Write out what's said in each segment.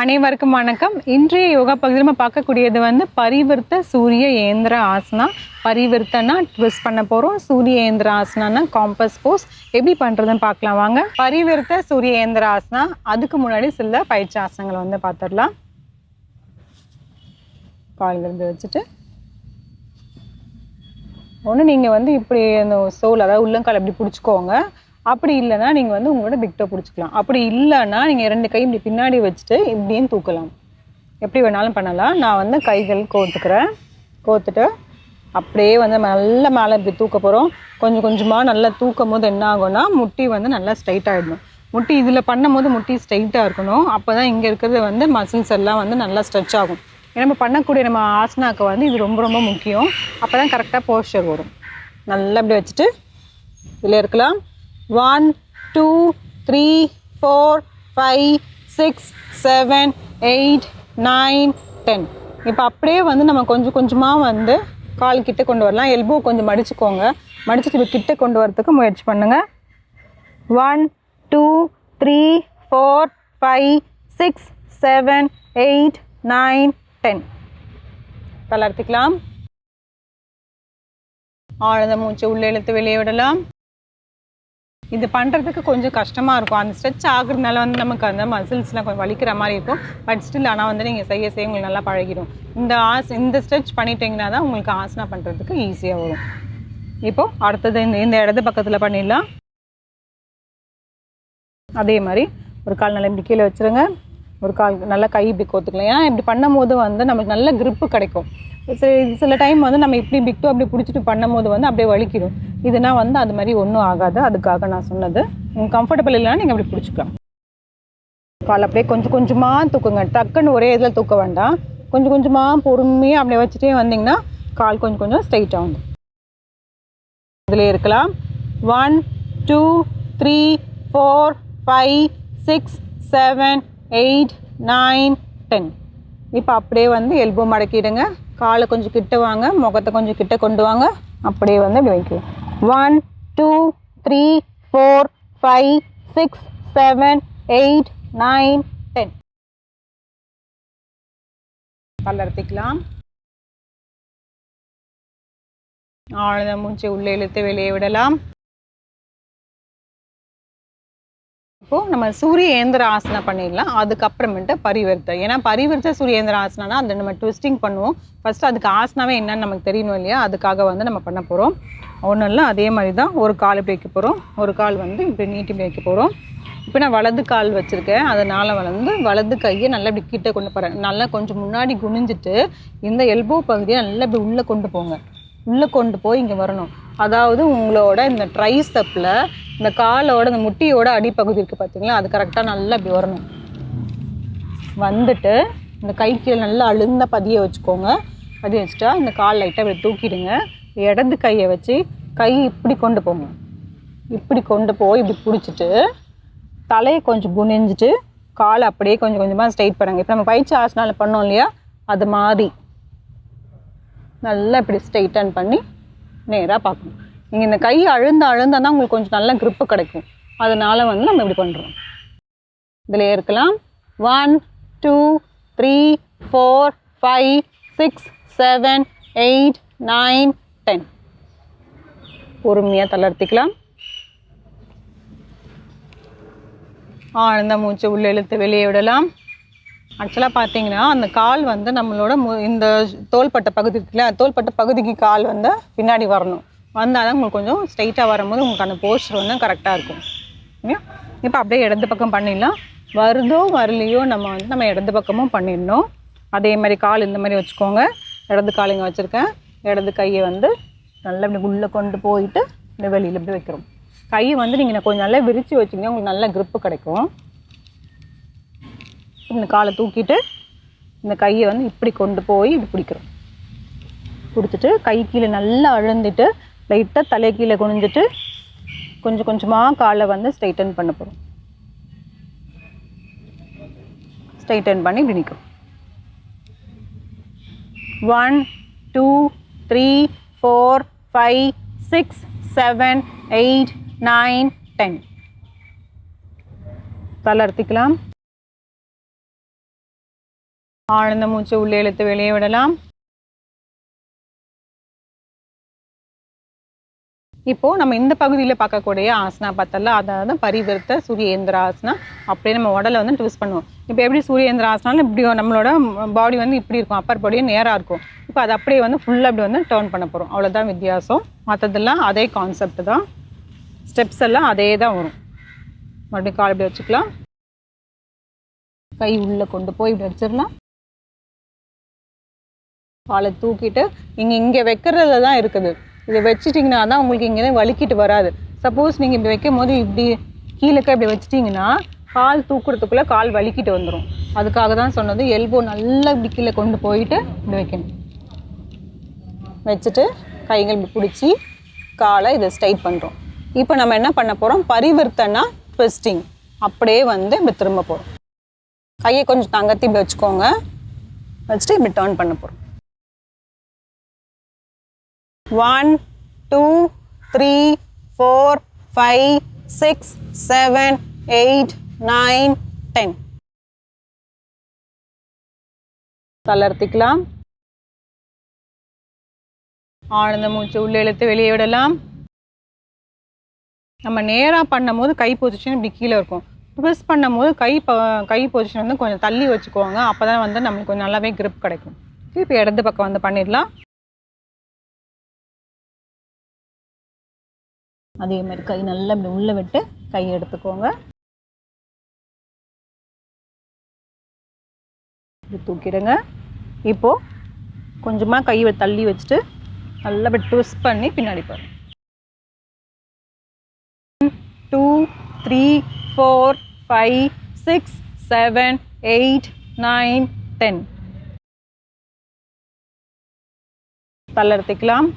அனைவருக்கும் வணக்கம். இன்றைய யோகா பகுதியில் நம்ம பார்க்கக்கூடியது வந்து பரிவர்த்த சூரிய ஏந்திர ஆசனா. பரிவர்த்தனா ட்விஸ்ட் பண்ண போகிறோம் சூரிய ஏந்திர ஆசனானா காம்பஸ் போஸ் எப்படி பண்ணுறதுன்னு பார்க்கலாம் வாங்க. பரிவர்த்த சூரிய ஏந்திர ஆசனா. அதுக்கு முன்னாடி சில பயிற்சி ஆசனங்களை வந்து பார்த்துடலாம். கால்கள் வச்சுட்டு. ஒன்று நீங்கள் வந்து இப்படி அந்த சோல் அதாவது உள்ளங்கால் அப்படி பிடிச்சிக்கோங்க. அப்படி இல்லைன்னா நீங்கள் வந்து உங்களோட பிக்டோ பிடிச்சிக்கலாம். அப்படி இல்லைன்னா நீங்கள் ரெண்டு கை இப்படி பின்னாடி வச்சுட்டு இப்படியும் தூக்கலாம். எப்படி வேணாலும் பண்ணலாம். நான் வந்து கைகள் கோத்துக்கிறேன். கோத்துட்டு அப்படியே வந்து நம்ம நல்லா மேலே இப்படி தூக்க போகிறோம் கொஞ்சம் கொஞ்சமாக நல்லா தூக்கும் போது என்ன ஆகும்னா முட்டி வந்து நல்லா ஸ்ட்ரைட் ஆகிடணும் முட்டி இதில் பண்ணும்போது முட்டி ஸ்ட்ரைட்டாக இருக்கணும். அப்போ தான் இங்கே இருக்கிறது வந்து மசில்ஸ் எல்லாம் வந்து நல்லா ஸ்ட்ரெச் ஆகும். ஏன்னா நம்ம பண்ணக்கூடிய நம்ம ஆசனாக்கு வந்து இது ரொம்ப ரொம்ப முக்கியம். அப்போ தான் கரெக்டாக போஸ்டர் வரும். நல்லா இப்படி வச்சுட்டு இதில் இருக்கலாம். One two three four five six seven eight nine ten இப்போ அப்படியே வந்து நம்ம கொஞ்சம் கொஞ்சமாக வந்து கால் கிட்டே கொண்டு வரலாம். எல்போ கொஞ்சம் மடிச்சுக்கோங்க. மடிச்சுட்டு இப்போ கிட்டே கொண்டு வரதுக்கு முயற்சி பண்ணுங்கள் one two three four five six seven eight nine ten தளர்த்திக்கலாம் ஆழ்ந்த மூச்சு உள்ளே இழுத்து வெளியே விடலாம். இது பண்ணுறதுக்கு கொஞ்சம் கஷ்டமாக இருக்கும். அந்த ஸ்ட்ரெச் ஆகுறதுனால வந்து நமக்கு அந்த மசில்ஸ்லாம் கொஞ்சம் வலிக்கிற மாதிரி இருக்கும். பட் ஸ்டில் ஆனால் வந்து நீங்கள் செய்ய செய்ய உங்களுக்கு நல்லா பழகிடும். இந்த ஆஸ் இந்த ஸ்ட்ரெச் பண்ணிட்டீங்கன்னா தான் உங்களுக்கு ஆசனா பண்ணுறதுக்கு ஈஸியாக வரும். இப்போது அடுத்தது இந்த இந்த இடது பக்கத்தில் பண்ணிடலாம். அதே மாதிரி ஒரு கால் நல்லா இப்படி கீழே வச்சுருங்க. ஒரு கால் நல்லா கை இப்படி கோத்துக்கலாம். ஏன்னா இப்படி பண்ணும்போது வந்து நமக்கு நல்ல க்ரிப்பு கிடைக்கும். சில சில டைம் வந்து நம்ம இப்படி பிக்டோ அப்படி பிடிச்சிட்டு பண்ணும்போது வந்து அப்படியே வலிக்கிடும். இதுனா வந்து அது மாதிரி ஒன்றும் ஆகாது. அதுக்காக நான் சொன்னது. உங்களுக்கு கம்ஃபர்டபுள் இல்லைன்னா நீங்கள் அப்படி பிடிச்சிக்கலாம். கால் அப்படியே கொஞ்சம் கொஞ்சமாக தூக்குங்க. டக்குன்னு ஒரே இதில் தூக்க வேண்டாம். கொஞ்சம் கொஞ்சமாக பொறுமையாக அப்படியே வச்சுட்டே வந்தீங்கன்னா கால் கொஞ்சம் கொஞ்சம் ஸ்ட்ரைட் ஆகும். இதில் இருக்கலாம். One two three four five six seven eight nine ten இப்போ அப்படியே வந்து எல்போ மடக்கிடுங்க. காலை கொஞ்சம் கிட்ட வாங்க முகத்தை கொஞ்சம் கிட்ட கொண்டு வாங்க. அப்படியே வந்து இப்படி வைக்கலாம் one two three four five six seven eight nine ten கலர்த்திக்கலாம் ஆழ்ந்த மூச்சை உள்ளே இழுத்து வெளியே விடலாம். இப்போது நம்ம சூரிய ஏந்திர ஆசனம் பண்ணிடலாம். அதுக்கப்புறமேட்டு பரிவர்த்தை ஏன்னா பரிவர்த்த சூரிய ஏந்திர ஆசனம்னா அதை நம்ம ட்விஸ்டிங் பண்ணுவோம். ஃபர்ஸ்ட் அதுக்கு ஆசனாவே என்னன்னு நமக்கு தெரியணும் இல்லையா? அதுக்காக வந்து நம்ம பண்ண போகிறோம் ஒன்றும் இல்லை அதே மாதிரி தான் ஒரு கால் இப்படி வைக்க போகிறோம் ஒரு கால் வந்து இப்படி நீட்டி இப்படி வைக்க போகிறோம் இப்போ நான் வலது கால் வச்சுருக்கேன். அதனால் வந்து வலது கையை நல்லா இப்படி கிட்ட கொண்டு போகிறேன் நல்லா கொஞ்சம் முன்னாடி குனிஞ்சிட்டு இந்த எல்போ பகுதியை நல்லா இப்படி உள்ளே கொண்டு போங்க. உள்ளே கொண்டு போய் இங்கே வரணும். அதாவது உங்களோட இந்த ட்ரைஸ்டப்பில் இந்த காலோட இந்த முட்டியோட அடிப்பகுதி இருக்குது பார்த்தீங்களா அது கரெக்டாக நல்லா இப்படி வரணும். வந்துட்டு இந்த கை கீழே நல்லா அழுந்த பதிய வச்சுக்கோங்க. பதிய வச்சுட்டா இந்த கால் லைட்டாக இப்படி தூக்கிடுங்க. இடது கையை வச்சு கை இப்படி கொண்டு போங்க. இப்படி கொண்டு போய் இப்படி பிடிச்சிட்டு தலையை கொஞ்சம் குனிஞ்சிட்டு காலை அப்படியே கொஞ்சம் கொஞ்சமாக ஸ்ட்ரைட் பண்ணுங்க. இப்போ நம்ம பயிற்சி ஆசனால பண்ணோம் இல்லையா? அது மாதிரி. நல்லா இப்படி ஸ்ட்ரைட்டன் பண்ணி நேராக பார்க்கணும். நீங்கள் இந்த கை அழுந்த அழுந்தா தான் உங்களுக்கு கொஞ்சம் நல்ல grip கிடைக்கும். அதனால வந்து நம்ம இப்படி பண்ணுறோம் இதில் இருக்கலாம். One two three four five six seven eight nine ten பொறுமையாக தளர்த்திக்கலாம். ஆழ்ந்த மூச்சு உள்ள இழுத்து வெளியே விடலாம். ஆக்சுவலாக பார்த்தீங்கன்னா அந்த கால் வந்து நம்மளோட மு இந்த தோள்பட்ட பகுதி இருக்குல்ல தோள்பட்ட பகுதிக்கு கால் வந்து பின்னாடி வரணும். வந்தால் தான் உங்களுக்கு கொஞ்சம் ஸ்ட்ரைட்டாக வரும்போது உங்களுக்கு அந்த போஸ்டர் வந்து கரெக்டாக இருக்கும். ஓகே இப்போ அப்படியே இடது பக்கம் பண்ணிடலாம். வருதோ வரலையோ நம்ம வந்து நம்ம இடது பக்கமும் பண்ணிடணும். அதே மாதிரி கால் இந்த மாதிரி வச்சுக்கோங்க. இடது கால் இங்கே வச்சுருக்கேன். இடது கையை வந்து நல்லா இப்படி உள்ளே கொண்டு போயிட்டு இந்த வெளியில் இப்படி வைக்கிறோம். கையை வந்து நீங்கள் கொஞ்சம் நல்லா விரித்து வச்சிங்கன்னா உங்களுக்கு நல்ல க்ரிப்பு கிடைக்கும். இந்த காலை தூக்கிட்டு இந்த கையை வந்து இப்படி கொண்டு போய் இப்படி பிடிக்கிறோம். பிடிச்சிட்டு கை கீழே நல்லா அழுந்துட்டு லைட்டாக தலை கீழே குனிஞ்சிட்டு கொஞ்சம் கொஞ்சமாக காலை வந்து ஸ்ட்ரைட்டன் பண்ண போகிறோம் ஸ்ட்ரைட்டன் பண்ணி இப்படி நிற்கும் one two three four five six seven eight nine ten தளர்த்திக்கலாம் ஆழ்ந்த மூச்சு உள்ளே இழுத்து வெளியே விடலாம். இப்போ நம்ம இந்த பகுதியில் பார்க்கக்கூடிய ஆசனா பார்த்தல அதாவது பரிவர்த்த சூரியேந்திர ஆசனா அப்படியே நம்ம உடலை வந்து ட்விஸ்ட் பண்ணுவோம். இப்போ எப்படி சூரியேந்திர ஆசனாலும் இப்படி நம்மளோட பாடி வந்து இப்படி இருக்கும் அப்பர் பாடியும் நேராக இருக்கும். இப்போ அது அப்படியே வந்து ஃபுல்லாக அப்படி வந்து டேர்ன் பண்ண போகிறோம் அவ்வளோதான் வித்தியாசம். மற்றதெல்லாம் அதே கான்செப்ட் தான். ஸ்டெப்ஸ் எல்லாம் அதே தான் வரும். மறுபடியும் கால் இப்படி வச்சுக்கலாம். கை உள்ளே கொண்டு போய் இப்படி வச்சிடலாம் காலை தூக்கிட்டு இங்கே இங்கே வைக்கிறதுல தான் இருக்குது. இதை வச்சுட்டிங்கன்னா தான் உங்களுக்கு இங்கே வலிக்கிட்டு வராது. சப்போஸ் நீங்கள் இப்படி வைக்கும் போது இப்படி கீழே இப்படி வச்சிட்டிங்கன்னா கால் தூக்குறதுக்குள்ளே கால் வலிக்கிட்டு வந்துடும் அதுக்காக தான் சொன்னது எல்போ நல்லா இப்படி கீழே கொண்டு போயிட்டு இப்படி வைக்கணும். வச்சுட்டு கைகள் இப்படி பிடிச்சி காலை இதை ஸ்ட்ரைட் பண்ணுறோம் இப்போ நம்ம என்ன பண்ண போகிறோம் பரிவர்த்தனா ட்விஸ்டிங் அப்படியே வந்து இப்படி திரும்ப போகிறோம் கையை கொஞ்சம் தங்கத்தி இப்படி வச்சுக்கோங்க. வச்சுட்டு இப்படி டேர்ன் பண்ண போகிறோம் one two three four five six seven eight nine ten தளர்த்திக்கலாம். ஆழ்ந்த மூச்சு உள்ளே இழுத்து வெளியே விடலாம். நம்ம நேராக பண்ணும்போது கை பொசிஷன் இப்படி கீழே இருக்கும். ட்விஸ்ட் பண்ணும்போது கை ப கை பொசிஷன் வந்து கொஞ்சம் தள்ளி வச்சுக்கோங்க. அப்போ தான் வந்து நம்மளுக்கு கொஞ்சம் நல்லாவே க்ரிப் கிடைக்கும். இப்போ இடது பக்கம் வந்து பண்ணிடலாம். அதே மாதிரி கை நல்லா இப்படி உள்ளே விட்டு கை எடுத்துக்கோங்க. இப்படி தூக்கிடுங்க. இப்போ கொஞ்சமாக கையை தள்ளி வச்சுட்டு நல்லா இப்படி ட்விஸ்ட் பண்ணி பின்னாடி பாருங்க. Two three four five six seven eight nine ten தளர்த்திக்கலாம்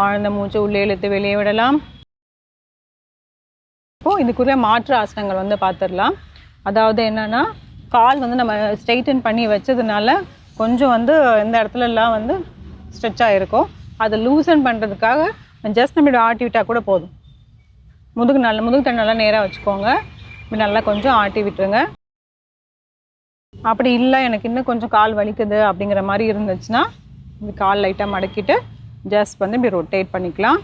ஆழ்ந்த மூச்சு உள்ளே இழுத்து வெளியே விடலாம். இப்போ இதுக்குரிய மாற்று ஆசனங்கள் வந்து பார்த்துடலாம் அதாவது என்னன்னா கால் வந்து நம்ம ஸ்ட்ரைட்டன் பண்ணி வச்சதுனால கொஞ்சம் வந்து இந்த இடத்துல எல்லாம் வந்து ஸ்ட்ரெச் ஆகிருக்கும் அதை லூசன் பண்ணுறதுக்காக ஜஸ்ட் நம்ம இப்படி ஆட்டி விட்டால் கூட போதும். முதுகு நல்ல முதுகு தண்ணி நல்லா நேராக வச்சுக்கோங்க. இப்படி நல்லா கொஞ்சம் ஆட்டி விட்டுருங்க. அப்படி இல்லை எனக்கு இன்னும் கொஞ்சம் கால் வலிக்குது அப்படிங்கிற மாதிரி இருந்துச்சுன்னா கால் லைட்டாக மடக்கிட்டு ஜஸ்ட் வந்து இப்படி ரொட்டேட் பண்ணிக்கலாம்.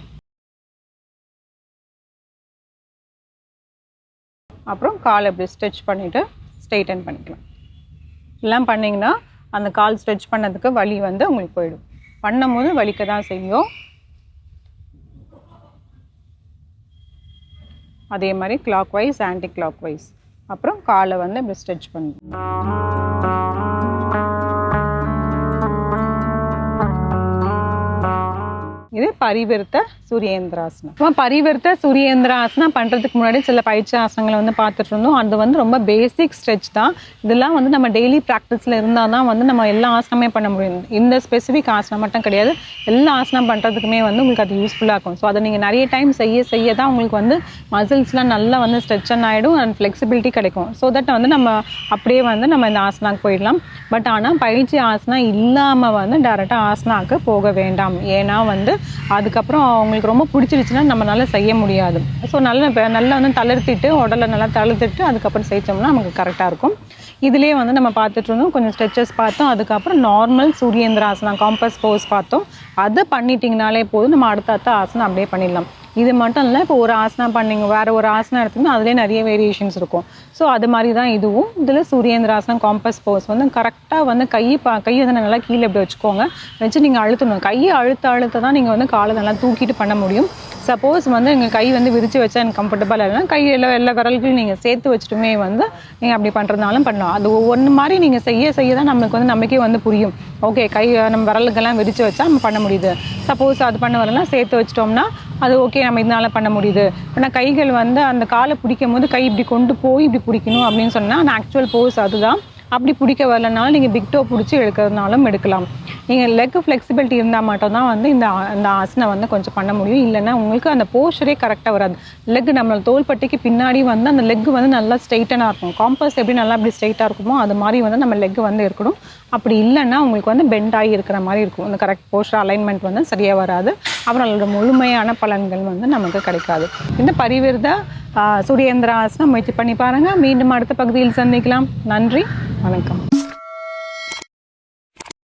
அப்புறம் கால் இப்படி ஸ்ட்ரெச் பண்ணிவிட்டு ஸ்ட்ரெயிட்டன் பண்ணிக்கலாம். எல்லாம் பண்ணிங்கன்னா அந்த கால் ஸ்ட்ரெச் பண்ணதுக்கு வலி வந்து உங்களுக்கு போயிடும். பண்ணும்போது வலிக்க தான் செய்யும். அதே மாதிரி clockwise anticlockwise அப்புறம் காலை வந்து இப்படி ஸ்ட்ரெச் பண்ணணும் இது பரிவர்த்த சூரியேந்திராசனம். பரிவர்த்த பரிவிருத்த சூரியேந்திராசனம் பண்ணுறதுக்கு முன்னாடி சில பயிற்சி ஆசனங்களை வந்து பார்த்துட்டு இருந்தோம். அது வந்து ரொம்ப பேசிக் ஸ்ட்ரெச் தான். இதெல்லாம் வந்து நம்ம டெய்லி ப்ராக்டிஸில் இருந்தால் தான் வந்து நம்ம எல்லா ஆசனமே பண்ண முடியும். இந்த ஸ்பெசிஃபிக் ஆசனம் மட்டும் கிடையாது. எல்லா ஆசனம் பண்ணுறதுக்குமே வந்து உங்களுக்கு அது யூஸ்ஃபுல்லாக இருக்கும். ஸோ அதை நீங்கள் நிறைய டைம் செய்ய செய்ய தான் உங்களுக்கு வந்து மசில்ஸ்லாம் நல்லா வந்து ஸ்ட்ரெச்சன் ஆகிடும் அண்ட் ஃப்ளெக்சிபிலிட்டி கிடைக்கும். ஸோ தட் வந்து நம்ம அப்படியே வந்து நம்ம இந்த ஆசனாக்கு போயிடலாம். பட் ஆனால் பயிற்சி ஆசனம் இல்லாமல் வந்து டேரெக்டாக ஆசனாக்கு போக வேண்டாம். ஏன்னா வந்து அதுக்கப்புறம் அவங்களுக்கு ரொம்ப பிடிச்சிருச்சுன்னா நம்மளால செய்ய முடியாது. ஸோ நல்ல நல்லா வந்து தளர்த்திட்டு உடலை நல்லா தளர்த்திட்டு அதுக்கப்புறம் செய்தோம்னா நமக்கு கரெக்டாக இருக்கும். இதிலே வந்து நம்ம பார்த்துட்டு இருந்தோம் கொஞ்சம் ஸ்ட்ரெச்சஸ் பார்த்தோம் அதுக்கப்புறம் நார்மல் சூரியேந்திராசனம் காம்பஸ் போஸ் பார்த்தோம். அதை பண்ணிட்டீங்கனாலே போதும் நம்ம அடுத்த அடுத்த ஆசனம் அப்படியே பண்ணிடலாம். இது மட்டும் இல்லை இப்போ ஒரு ஆசனம் பண்ணீங்க வேறு ஒரு ஆசனம் எடுத்தீங்கன்னா அதுலேயே நிறைய வேரியேஷன்ஸ் இருக்கும். ஸோ அது மாதிரி தான் இதுவும். இதில் சூரியேந்திராசனம் காம்பஸ் போஸ் வந்து கரெக்டாக வந்து கை பா கையை வந்து நல்லா கீழே இப்படி வச்சுக்கோங்க. வச்சு நீங்கள் அழுத்தணும். கையை அழுத்த அழுத்த தான் நீங்கள் வந்து காலை நல்லா தூக்கிட்டு பண்ண முடியும். சப்போஸ் வந்து எங்கள் கை வந்து விரித்து வச்சா எனக்கு கம்ஃபர்டபுளாக இல்லைன்னா கை எல்லா எல்லா விரல்களையும் நீங்கள் சேர்த்து வச்சுட்டுமே வந்து நீங்கள் அப்படி பண்ணுறதுனாலும் பண்ணலாம். அது ஒவ்வொன்று மாதிரி நீங்கள் செய்ய செய்ய தான் நம்மளுக்கு வந்து நமக்கே வந்து புரியும். ஓகே கை நம்ம விரலுக்கெல்லாம் விரித்து வச்சா நம்ம பண்ண முடியுது. சப்போஸ் அது பண்ண வரலாம் சேர்த்து வச்சிட்டோம்னா அது ஓகே நம்ம இதனால பண்ண முடியுது. ஆனால் கைகள் வந்து அந்த காலை பிடிக்கும் போது கை இப்படி கொண்டு போய் இப்படி பிடிக்கணும் அப்படின்னு சொன்னால் அந்த ஆக்சுவல் போஸ் அதுதான். அப்படி பிடிக்க வரலனாலும் நீங்கள் பிக் டோ பிடிச்சி எடுக்கிறதுனாலும் எடுக்கலாம். நீங்கள் லெக் ஃப்ளெக்சிபிலிட்டி இருந்தால் மட்டும்தான் வந்து இந்த அந்த இந்த வந்து கொஞ்சம் பண்ண முடியும். இல்லைன்னா உங்களுக்கு அந்த போஸ்டரே கரெக்டாக வராது. லெக் நம்ம தோள்பட்டிக்கு பின்னாடி வந்து அந்த லெக் வந்து நல்லா ஸ்ட்ரைட்டனாக இருக்கும். காம்பஸ் எப்படி நல்லா அப்படி ஸ்ட்ரைட்டாக இருக்குமோ அது மாதிரி வந்து நம்ம லெக் வந்து இருக்கணும். அப்படி இல்லைன்னா உங்களுக்கு வந்து பெண்ட் ஆகி இருக்கிற மாதிரி இருக்கும். அந்த கரெக்ட் போஸ்டர் அலைன்மெண்ட் வந்து சரியாக வராது. அப்புறம் அதோட முழுமையான பலன்கள் வந்து நமக்கு கிடைக்காது. இந்த பரிவிர்த சூரியேந்திர ஆசனம் முயற்சி பண்ணி பாருங்கள் மீண்டும் அடுத்த பகுதியில் சந்திக்கலாம். நன்றி. வணக்கம்.